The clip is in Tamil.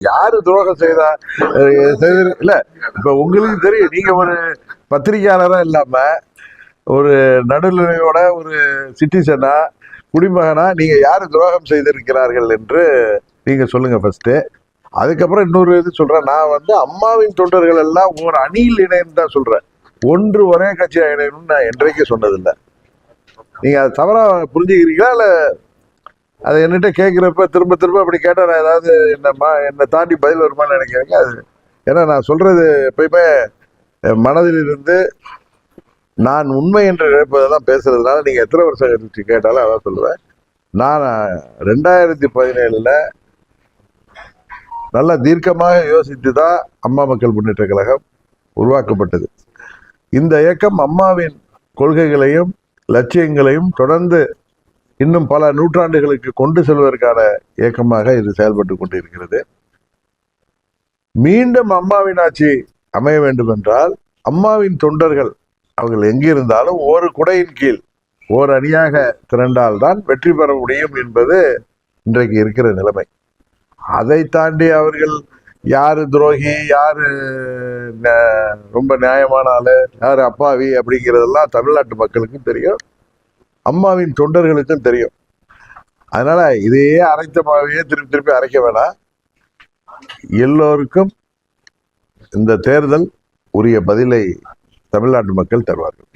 யாரு துரோகம் செய்தா இல்ல. இப்ப உங்களுக்கு தெரியும் நீங்க ஒரு பத்திரிகையாளரா இல்லாம ஒரு நடுநிலையோட ஒரு சிட்டிசனா குடிமகனா நீங்க யாரு துரோகம் செய்திருக்கிறார்கள் என்று நீங்க சொல்லுங்க ஃபர்ஸ்ட் அதுக்கப்புறம் இன்னொரு இது சொல்றேன். நான் வந்து அம்மாவின் தொண்டர்கள் எல்லாம் ஒரு அணியில் இணைன்னு தான் சொல்றேன். ஒன்று ஒரே கட்சியா இணையணும்னு நான் என்றைக்கே சொன்னதில்லை. நீங்க அதை தவறா புரிஞ்சுக்கிறீங்களா இல்ல அதை என்கிட்ட கேட்குறப்ப திரும்ப திரும்ப அப்படி கேட்டால் நான் ஏதாவது என்னம்மா என்னை தாண்டி பதில் வருமான்னு நினைக்கிறேங்க? அது ஏன்னா நான் சொல்கிறது எப்பயுமே மனதிலிருந்து மனதில் இருந்து நான் உண்மை என்று நினைப்பதெல்லாம் பேசுறதுனால நீங்கள் எத்தனை வருஷம் கழிச்சு கேட்டாலும் அதான் சொல்லுவேன். நான் ரெண்டாயிரத்தி பதினேழில் நல்லா தீர்க்கமாக யோசித்து தான் அம்மா மக்கள் முன்னேற்ற கழகம் உருவாக்கப்பட்டது. இந்த இயக்கம் அம்மாவின் கொள்கைகளையும் லட்சியங்களையும் தொடர்ந்து இன்னும் பல நூற்றாண்டுகளுக்கு கொண்டு செல்வதற்கான இயக்கமாக இது செயல்பட்டு கொண்டிருக்கிறது. மீண்டும் அம்மாவின் ஆட்சி அமைய வேண்டும் என்றால் அம்மாவின் தொண்டர்கள் அவர்கள் எங்கிருந்தாலும் ஒரு குடையின் கீழ் ஓர் அணியாக திரண்டால் தான் வெற்றி பெற முடியும் என்பது இன்றைக்கு இருக்கிற நிலைமை. அதை தாண்டி அவர்கள் யார் துரோகி யாரு ந- ரொம்ப நியாயமான ஆள் யார் அப்பாவி அப்படிங்கிறதெல்லாம் தமிழ்நாட்டு மக்களுக்கும் தெரியும். அம்மாவின் தொண்டர்களுக்கும் தெரியும். அதனால இதையே அரைத்த மாவையே திருப்பி திருப்பி அரைக்க வேணாம். எல்லோருக்கும் இந்த தேர்தல் உரிய பதிலை தமிழ்நாட்டு மக்கள் தருவார்கள்.